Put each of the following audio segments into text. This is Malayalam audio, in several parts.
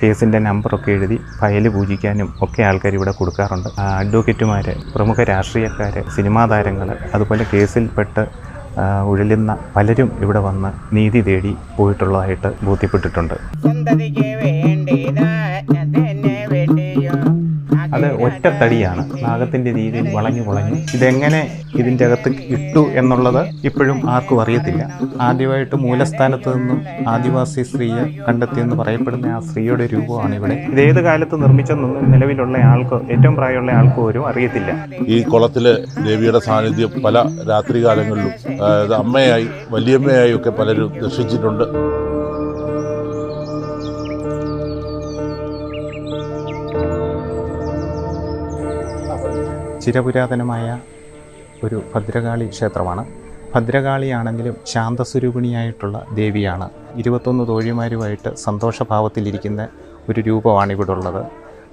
കേസിന്റെ നമ്പറൊക്കെ എഴുതി ഫയൽ പൂജിക്കാനും ഒക്കെ ആൾക്കാർ ഇവിടെ കൊടുക്കാറുണ്ട്. അഡ്വക്കേറ്റുമാർ പ്രമുഖ രാഷ്ട്രീയക്കാർ സിനിമാ താരങ്ങൾ അതുപോലെ കേസിൽപ്പെട്ട് ഉഴലുന്ന പലരും ഇവിടെ വന്ന് നീതി തേടി പോയിട്ടുള്ളതായിട്ട് ബോധ്യപ്പെട്ടിട്ടുണ്ട്. അത് ഒറ്റത്തടിയാണ്. നാഗത്തിന്റെ രീതിയിൽ വളഞ്ഞു വളഞ്ഞു. ഇതെങ്ങനെ ഇതിന്റെ അകത്ത് ഇട്ടു എന്നുള്ളത് ഇപ്പോഴും ആർക്കും അറിയത്തില്ല. ആദ്യമായിട്ട് മൂലസ്ഥാനത്ത് നിന്നും ആദിവാസി സ്ത്രീയെ കണ്ടെത്തിയെന്ന് പറയപ്പെടുന്ന ആ സ്ത്രീയുടെ രൂപമാണ് ഇവിടെ. ഇത് ഏത് കാലത്ത് നിർമ്മിച്ചെന്നൊന്നും നിലവിലുള്ള ആൾക്ക് ഏറ്റവും പ്രായമുള്ള ആൾക്കോ ഒരു അറിയത്തില്ല. ഈ കുളത്തിലെ ദേവിയുടെ സാന്നിധ്യം പല രാത്രികാലങ്ങളിലും അതായത് അമ്മയായി വലിയമ്മയായി ഒക്കെ പലരും ദർശിച്ചിട്ടുണ്ട്. ചിരപുരാതനമായ ഒരു ഭദ്രകാളി ക്ഷേത്രമാണ്. ഭദ്രകാളിയാണെങ്കിലും ശാന്തസ്വരൂപിണിയായിട്ടുള്ള ദേവിയാണ്. ഇരുപത്തൊന്ന് തോഴിമാരുമായിട്ട് സന്തോഷഭാവത്തിലിരിക്കുന്ന ഒരു രൂപമാണ് ഇവിടെ ഉള്ളത്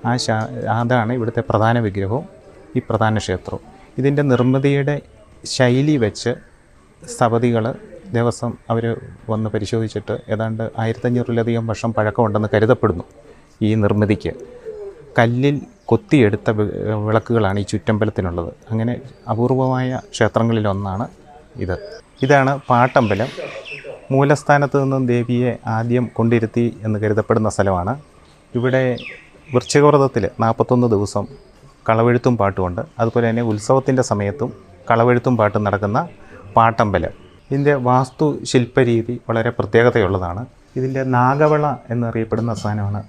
ആ ശാ അതാണ് ഇവിടുത്തെ പ്രധാന വിഗ്രഹവും ഈ പ്രധാന ക്ഷേത്രവും. ഇതിന്റെ നിർമ്മിതിയുടെ ശൈലി വെച്ച് സ്ഥപതികൾ ദിവസം അവർ വന്ന് പരിശോധിച്ചിട്ട് ഏതാണ്ട് ആയിരത്തഞ്ഞൂറിലധികം വർഷം പഴക്കമുണ്ടെന്ന് കരുതപ്പെടുന്നു ഈ നിർമ്മിതിക്ക്. കല്ലിൽ കൊത്തിയെടുത്ത വിളക്കുകളാണ് ഈ ചുറ്റമ്പലത്തിനുള്ളത്. അങ്ങനെ അപൂർവമായ ക്ഷേത്രങ്ങളിലൊന്നാണ് ഇത്. ഇതാണ് പാട്ടമ്പലം. മൂലസ്ഥാനത്ത് നിന്നും ദേവിയെ ആദ്യം കൊണ്ടിരുത്തി എന്ന് കരുതപ്പെടുന്ന സ്ഥലമാണ്. ഇവിടെ വൃശ്ചികവ്രതത്തിൽ നാൽപ്പത്തൊന്ന് ദിവസം കളവെഴുത്തും പാട്ടുമുണ്ട്. അതുപോലെ തന്നെ ഉത്സവത്തിന്റെ സമയത്തും കളവെഴുത്തും പാട്ടും നടക്കുന്ന പാട്ടമ്പലം. ഇതിന്റെ വാസ്തു ശില്പരീതി വളരെ പ്രത്യേകതയുള്ളതാണ്. ഇതിന്റെ നാഗവള എന്നറിയപ്പെടുന്ന സാധനമാണ്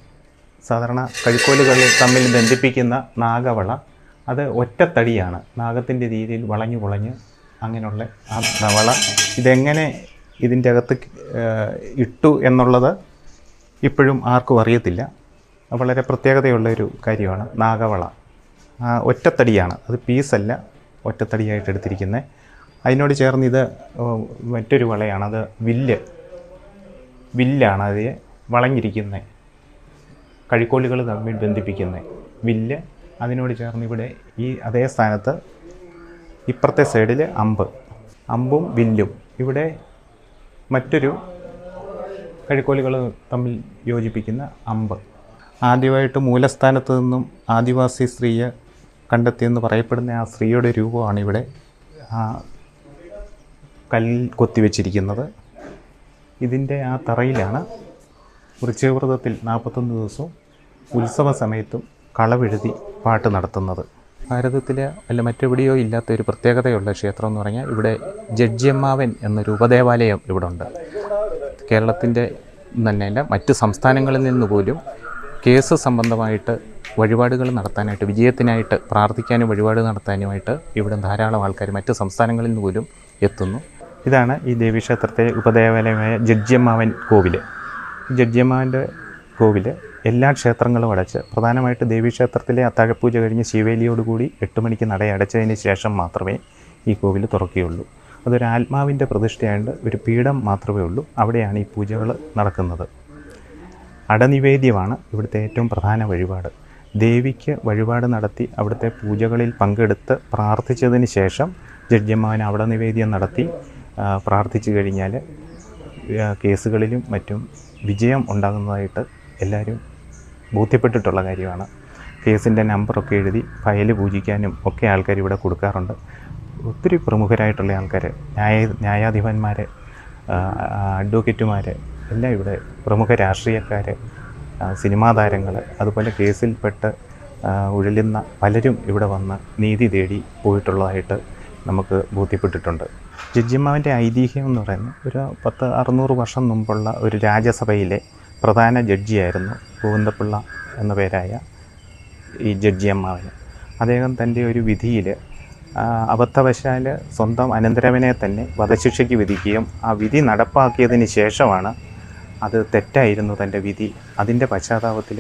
സാധാരണ കഴുക്കോലുകൾ തമ്മിൽ ബന്ധിപ്പിക്കുന്ന നാഗവള അത് ഒറ്റത്തടിയാണ്. നാഗത്തിന്റെ രീതിയിൽ വളഞ്ഞു കുളഞ്ഞ് അങ്ങനെയുള്ള ആ വള ഇതെങ്ങനെ ഇതിന്റെ അകത്ത് ഇട്ടു എന്നുള്ളത് ഇപ്പോഴും ആർക്കും അറിയത്തില്ല. വളരെ പ്രത്യേകതയുള്ള ഒരു കാര്യമാണ് നാഗവള. ഒറ്റത്തടിയാണ്. അത് പീസല്ല ഒറ്റത്തടിയായിട്ട് എടുത്തിരിക്കുന്നത് അതിനോട് ചേർന്ന് ഇത് മറ്റൊരു വളയാണ്. അത് വില്ല്. വില്ലാണ് അത് വളഞ്ഞിരിക്കുന്നത് കഴിക്കോലുകൾ തമ്മിൽ ബന്ധിപ്പിക്കുന്നത് വില്ല് അതിനോട് ചേർന്ന് ഇവിടെ ഈ അതേ സ്ഥാനത്ത് ഇപ്പുറത്തെ സൈഡിൽ അമ്പ്. അമ്പും വില്ലും. ഇവിടെ മറ്റൊരു കഴിക്കോലുകൾ തമ്മിൽ യോജിപ്പിക്കുന്ന അമ്പ്. ആദ്യമായിട്ട് മൂലസ്ഥാനത്ത് നിന്നും ആദിവാസി സ്ത്രീയെ കണ്ടെത്തിയെന്ന് പറയപ്പെടുന്ന ആ സ്ത്രീയുടെ രൂപമാണ് ഇവിടെ ആ കല്ലിൽ കൊത്തിവെച്ചിരിക്കുന്നത്. ഇതിന്റെ ആ തറയിലാണ് വൃശ്ചികവ്രതത്തിൽ നാൽപ്പത്തൊന്ന് ദിവസവും ഉത്സവ സമയത്തും കളവെഴുതി പാട്ട് നടത്തുന്നത്. ഭാരതത്തിൽ അല്ല മറ്റെവിടെയോ ഇല്ലാത്ത ഒരു പ്രത്യേകതയുള്ള ക്ഷേത്രം എന്ന് പറഞ്ഞാൽ ഇവിടെ ജഡ്ജിയമ്മാവൻ എന്നൊരു ഉപദേവാലയം ഇവിടെ ഉണ്ട് കേരളത്തിന്റെ തന്നെയല്ല മറ്റ് സംസ്ഥാനങ്ങളിൽ നിന്ന് പോലും കേസ് സംബന്ധമായിട്ട് വഴിപാടുകൾ നടത്താനായിട്ട് വിജയത്തിനായിട്ട് പ്രാർത്ഥിക്കാനും വഴിപാട് നടത്താനുമായിട്ട് ഇവിടെ ധാരാളം ആൾക്കാർ മറ്റ് സംസ്ഥാനങ്ങളിൽ നിന്ന് പോലും എത്തുന്നു. ഇതാണ് ഈ ദേവീക്ഷേത്രത്തെ ഉപദേവാലയമായ ജഡ്ജിയമ്മാവൻ കോവിൽ ജഡ്ജിയമ്മാവന്റെ കോവിൽ എല്ലാ ക്ഷേത്രങ്ങളും അടച്ച് പ്രധാനമായിട്ട് ദേവീക്ഷേത്രത്തിലെ അത്താഴപ്പൂജ കഴിഞ്ഞ് ശിവേലിയോടുകൂടി എട്ട് മണിക്ക് നട അടച്ചതിന് ശേഷം മാത്രമേ ഈ കോവിൽ തുറക്കുകയുള്ളൂ. അതൊരു ആത്മാവിന്റെ പ്രതിഷ്ഠയായിട്ട് ഒരു പീഠം മാത്രമേ ഉള്ളൂ. അവിടെയാണ് ഈ പൂജകൾ നടക്കുന്നത്. അടനിവേദ്യമാണ് ഇവിടുത്തെ ഏറ്റവും പ്രധാന വഴിപാട്. ദേവിക്ക് വഴിപാട് നടത്തി അവിടുത്തെ പൂജകളിൽ പങ്കെടുത്ത് പ്രാർത്ഥിച്ചതിന് ശേഷം ജഡ്ജിമാവിന് അവിടെ നിവേദ്യം നടത്തി പ്രാർത്ഥിച്ചു കഴിഞ്ഞാൽ കേസുകളിലും മറ്റും വിജയം ഉണ്ടാകുന്നതായിട്ട് എല്ലാവരും ബോധ്യപ്പെട്ടിട്ടുള്ള കാര്യമാണ്. കേസിന്റെ നമ്പറൊക്കെ എഴുതി ഫയൽ പൂജിക്കാനും ഒക്കെ ആൾക്കാർ ഇവിടെ കൊടുക്കാറുണ്ട്. ഒത്തിരി പ്രമുഖരായിട്ടുള്ള ആൾക്കാർ ന്യായ ന്യായാധിപന്മാർ അഡ്വക്കേറ്റുമാർ എല്ലാം ഇവിടെ പ്രമുഖ രാഷ്ട്രീയക്കാർ സിനിമാ താരങ്ങൾ അതുപോലെ കേസിൽപ്പെട്ട് ഉഴലുന്ന പലരും ഇവിടെ വന്ന് നീതി തേടി പോയിട്ടുള്ളതായിട്ട് നമുക്ക് ബോധ്യപ്പെട്ടിട്ടുണ്ട്. ജഡ്ജിമാവിന്റെ ഐതിഹ്യം എന്ന് പറയുന്നത് ഒരു പത്ത് അറുന്നൂറ് വർഷം മുമ്പുള്ള ഒരു രാജ്യസഭയിലെ പ്രധാന ജഡ്ജിയായിരുന്നു ഗോവിന്ദപിള്ള എന്ന പേരായ ഈ ജഡ്ജി അമ്മാവന് അദ്ദേഹം തന്റെ ഒരു വിധിയിൽ അബദ്ധവശാൽ സ്വന്തം അനന്തരവനെ തന്നെ വധശിക്ഷയ്ക്ക് വിധിക്കുകയും ആ വിധി നടപ്പാക്കിയതിന് ശേഷമാണ് അത് തെറ്റായിരുന്നു തന്റെ വിധി. അതിന്റെ പശ്ചാത്താപത്തിൽ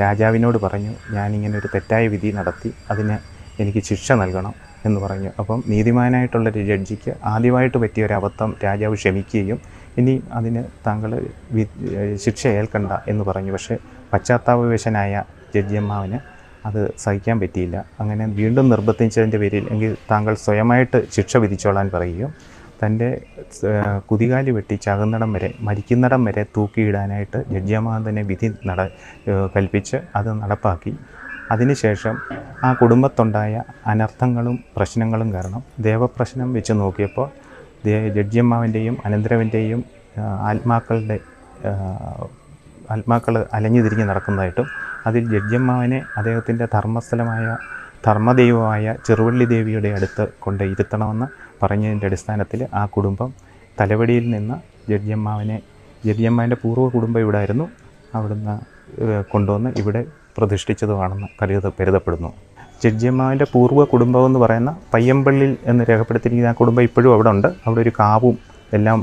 രാജാവിനോട് പറഞ്ഞു ഞാനിങ്ങനെ ഒരു തെറ്റായ വിധി നടത്തി അതിന് എനിക്ക് ശിക്ഷ നൽകണം. എന്ന് പറഞ്ഞു. അപ്പം നീതിമാനായിട്ടുള്ളൊരു ജഡ്ജിക്ക് ആദ്യമായിട്ട് പറ്റിയ ഒരു അബദ്ധം രാജാവ് ക്ഷമിക്കുകയും ഇനി അതിന് താങ്കൾ ശിക്ഷ ഏൽക്കണ്ട എന്ന് പറഞ്ഞു. പക്ഷേ പശ്ചാത്താപവേശനായ ജഡ്ജിയമ്മാവിന് അത് സഹിക്കാൻ പറ്റിയില്ല. അങ്ങനെ വീണ്ടും നിർബന്ധിച്ചതിന്റെ പേരിൽ എങ്കിൽ താങ്കൾ സ്വയമായിട്ട് ശിക്ഷ വിധിച്ചോളാൻ പറയുകയും തന്റെ കുതികാലി വെട്ടി ചകുന്നിടം വരെ മരിക്കുന്നിടം വരെ തൂക്കിയിടാനായിട്ട് ജഡ്ജിയമ്മ തന്നെ വിധി നട കൽപ്പിച്ച് അത് നടപ്പാക്കി. അതിനുശേഷം ആ കുടുംബത്തുണ്ടായ അനർത്ഥങ്ങളും പ്രശ്നങ്ങളും കാരണം ദേവപ്രശ്നം വെച്ച് നോക്കിയപ്പോൾ ജഡ്ജിയമ്മാവിന്റെയും അനന്തരവിന്റെയും ആത്മാക്കളുടെ ആത്മാക്കൾ അലഞ്ഞു തിരിഞ്ഞ് നടക്കുന്നതായിട്ടും അതിൽ ജഡ്ജിയമ്മാവിനെ അദ്ദേഹത്തിന്റെ ധർമ്മസ്ഥലമായ ധർമ്മദൈവമായ ചെറുവള്ളി ദേവിയുടെ അടുത്ത് കൊണ്ട് ഇരുത്തണമെന്ന് പറഞ്ഞതിന്റെ അടിസ്ഥാനത്തിൽ ആ കുടുംബം തലവടിയിൽ നിന്ന് ജഡ്ജിയമ്മാവിനെ ജഡ്ജിയമ്മാവിന്റെ പൂർവ കുടുംബം ഇവിടെ ആയിരുന്നു. അവിടുന്ന് കൊണ്ടുവന്ന് ഇവിടെ പ്രതിഷ്ഠിച്ചതുമാണെന്ന് കരുത കരുതപ്പെടുന്നു. ജഡ്ജിയമ്മാവിന്റെ പൂർവ കുടുംബം എന്ന് പറയുന്ന പയ്യമ്പള്ളിൽ എന്ന് രേഖപ്പെടുത്തിയിരിക്കുന്ന ആ കുടുംബം ഇപ്പോഴും അവിടെ ഉണ്ട്. അവിടെ ഒരു കാവും എല്ലാം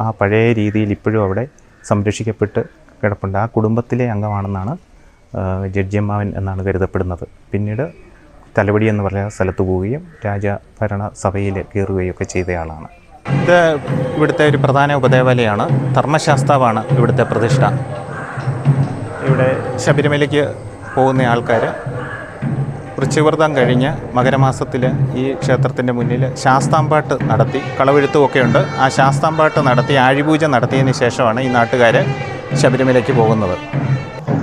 ആ, പഴയ രീതിയിൽ ഇപ്പോഴും അവിടെ സംരക്ഷിക്കപ്പെട്ട് കിടപ്പുണ്ട്. ആ കുടുംബത്തിലെ അംഗമാണെന്നാണ് ജഡ്ജിമാവൻ എന്നാണ് കരുതപ്പെടുന്നത്. പിന്നീട് തലവടി എന്ന് പറയുന്ന സ്ഥലത്ത് പോവുകയും രാജഭരണ സഭയിൽ കയറുകയും ഒക്കെ ചെയ്തയാളാണ് ഇത് ഇവിടുത്തെ ഒരു പ്രധാന ഉപദേവാലയമാണ് ധർമ്മശാസ്താവാണ് ഇവിടുത്തെ പ്രതിഷ്ഠ. ഇവിടെ ശബരിമലയ്ക്ക് പോകുന്ന ആൾക്കാർ വൃശ്ചിവ്രതം കഴിഞ്ഞ് മകരമാസത്തിൽ ഈ ക്ഷേത്രത്തിന്റെ മുന്നിൽ ശാസ്താംപാട്ട് നടത്തി കളവെഴുത്തുമൊക്കെ ഉണ്ട് ആ ശാസ്താംപാട്ട് നടത്തി ആഴിപൂജ നടത്തിയതിന് ശേഷമാണ് ഈ നാട്ടുകാർ ശബരിമലയ്ക്ക് പോകുന്നത്.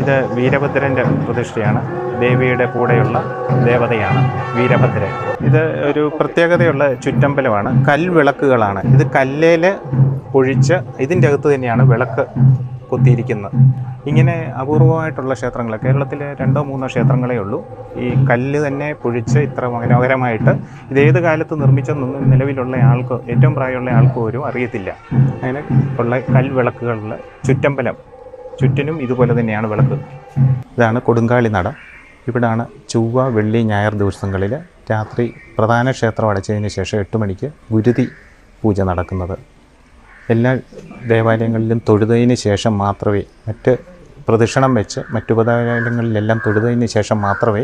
ഇത് വീരഭദ്രന്റെ പ്രതിഷ്ഠയാണ്. ദേവിയുടെ കൂടെയുള്ള ദേവതയാണ് വീരഭദ്രൻ. ഇത് ഒരു പ്രത്യേകതയുള്ള ചുറ്റമ്പലമാണ്. കൽവിളക്കുകളാണ്. ഇത് കല്ലേൽ ഒഴിച്ച് ഇതിന്റെ അകത്ത് തന്നെയാണ് വിളക്ക് കൊത്തിയിരിക്കുന്നത് ഇങ്ങനെ അപൂർവമായിട്ടുള്ള ക്ഷേത്രങ്ങൾ കേരളത്തിലെ രണ്ടോ മൂന്നോ ക്ഷേത്രങ്ങളേ ഉള്ളൂ. ഈ കല്ല് തന്നെ പൊഴിച്ച് ഇത്ര മനോഹരമായിട്ട് ഇതേത് കാലത്ത് നിർമ്മിച്ചെന്നൊന്നും നിലവിലുള്ള ആൾക്ക് ഏറ്റവും പ്രായമുള്ള ആൾക്ക് പോലും അറിയത്തില്ല. അങ്ങനെ ഉള്ള കൽവിളക്കുകളിൽ ചുറ്റമ്പലം ചുറ്റിനും ഇതുപോലെ തന്നെയാണ് വിളക്ക്. ഇതാണ് കൊടുങ്കാളി നട. ഇവിടാണ് ചൊവ്വ വെള്ളി ഞായർ ദിവസങ്ങളിൽ രാത്രി പ്രധാന ക്ഷേത്രം അടച്ചതിന് ശേഷം എട്ട് മണിക്ക് ഗുരുതി പൂജ നടക്കുന്നത്. എല്ലാ ദേവാലയങ്ങളിലും തൊഴുതതിന് ശേഷം മാത്രമേ മറ്റ് പ്രദക്ഷിണം വെച്ച് മറ്റു ദേവാലയങ്ങളിലെല്ലാം തൊഴുതതിന് ശേഷം മാത്രമേ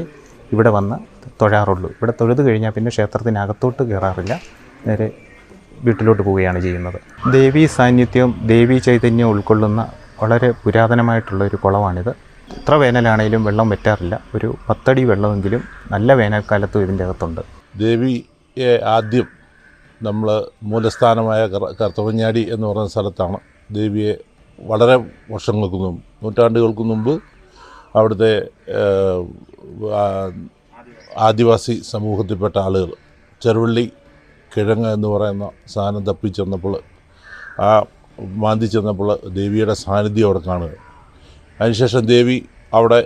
ഇവിടെ വന്ന് തൊഴാറുള്ളൂ. ഇവിടെ തൊഴുത് കഴിഞ്ഞാൽ പിന്നെ ക്ഷേത്രത്തിനകത്തോട്ട് കയറാറില്ല നേരെ വീട്ടിലോട്ട് പോവുകയാണ് ചെയ്യുന്നത്. ദേവീ സാന്നിധ്യവും ദേവീ ചൈതന്യവും ഉൾക്കൊള്ളുന്ന വളരെ പുരാതനമായിട്ടുള്ള ഒരു കുളമാണിത്. എത്ര വേനലാണെങ്കിലും വെള്ളം വറ്റാറില്ല. ഒരു പത്തടി വെള്ളമെങ്കിലും നല്ല വേനൽക്കാലത്തും ഇതിന്റെ അകത്തുണ്ട് ദേവിയെ ആദ്യം നമ്മൾ മൂലസ്ഥാനമായ കർത്തവഞ്ഞാടി എന്ന് പറയുന്ന സ്ഥലത്താണ് ദേവിയെ വളരെ വർഷങ്ങൾക്ക് മുമ്പ് നൂറ്റാണ്ടുകൾക്ക് മുമ്പ് അവിടുത്തെ ആദിവാസി സമൂഹത്തിൽപ്പെട്ട ആളുകൾ ചെറുവള്ളി കിഴങ്ങ് എന്ന് പറയുന്ന സാധനം തപ്പിച്ചെന്നപ്പോൾ ആ മാന്തി ചെന്നപ്പോൾ ദേവിയുടെ സാന്നിധ്യം അവിടെ കാണുക അതിനുശേഷം ദേവി അവിടെ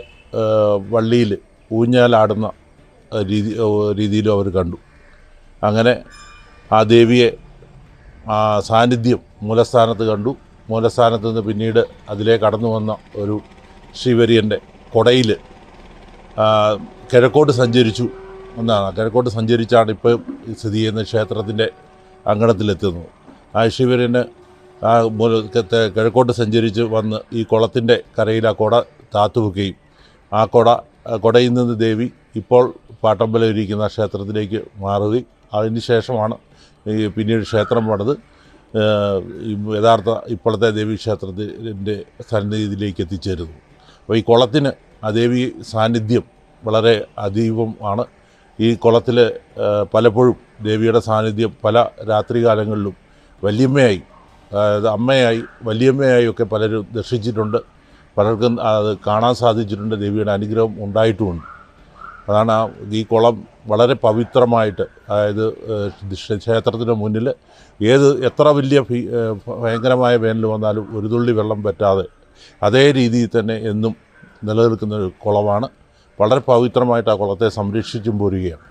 വള്ളിയിൽ ഊഞ്ഞാലാടുന്ന രീതി രീതിയിലും അവർ കണ്ടു. അങ്ങനെ ആ ദേവിയെ ആ സാന്നിധ്യം മൂലസ്ഥാനത്ത് കണ്ടു. മൂലസ്ഥാനത്ത് നിന്ന് പിന്നീട് അതിലേ കടന്നു വന്ന ഒരു ശ്രീവര്യന്റെ കൊടയിൽ കിഴക്കോട്ട് സഞ്ചരിച്ചു എന്നാണ്. കിഴക്കോട്ട് സഞ്ചരിച്ചാണ് ഇപ്പോൾ സ്ഥിതി ചെയ്യുന്ന ക്ഷേത്രത്തിന്റെ അങ്കണത്തിലെത്തുന്നത്. ആ ശ്രീവര്യന് ആ കിഴക്കോട്ട് സഞ്ചരിച്ച് വന്ന് ഈ കുളത്തിന്റെ കരയിൽ ആ കുട താത്തുവെക്കുകയും ആ കുട കൊടയിൽ നിന്ന് ദേവി ഇപ്പോൾ പാട്ടമ്പലം ഇരിക്കുന്ന ക്ഷേത്രത്തിലേക്ക് മാറുകയും അതിന് ശേഷമാണ് ഈ പിന്നീട് ക്ഷേത്രം പണിത് യഥാർത്ഥ ഇപ്പോഴത്തെ ദേവീക്ഷേത്രത്തിന്റെ സന്നിധിയിലേക്ക് എത്തിച്ചേരുന്നു. അപ്പോൾ ഈ കുളത്തിന് ആ ദേവി സാന്നിധ്യം വളരെ അതീവമാണ് ഈ കുളത്തിൽ പലപ്പോഴും ദേവിയുടെ സാന്നിധ്യം പല രാത്രികാലങ്ങളിലും വല്യമ്മയായി അതായത് അമ്മയായി വല്യമ്മയായി ഒക്കെ പലരും ദർശിച്ചിട്ടുണ്ട്. പലർക്കും അത് കാണാൻ സാധിച്ചിട്ടുണ്ട്. ദേവിയുടെ അനുഗ്രഹം ഉണ്ടായിട്ടുമുണ്ട്. അതാണ് ആ ഈ കുളം വളരെ പവിത്രമായിട്ട് അതായത് ക്ഷേത്രത്തിന് മുന്നിൽ ഏത് എത്ര വലിയ ഭയങ്കരമായ വേനൽ വന്നാലും ഒരു തുള്ളി വെള്ളം പറ്റാതെ അതേ രീതിയിൽ തന്നെ എന്നും നിലനിൽക്കുന്ന ഒരു കുളമാണ്. വളരെ പവിത്രമായിട്ട് ആ കുളത്തെ സംരക്ഷിച്ചും പോരുകയാണ്.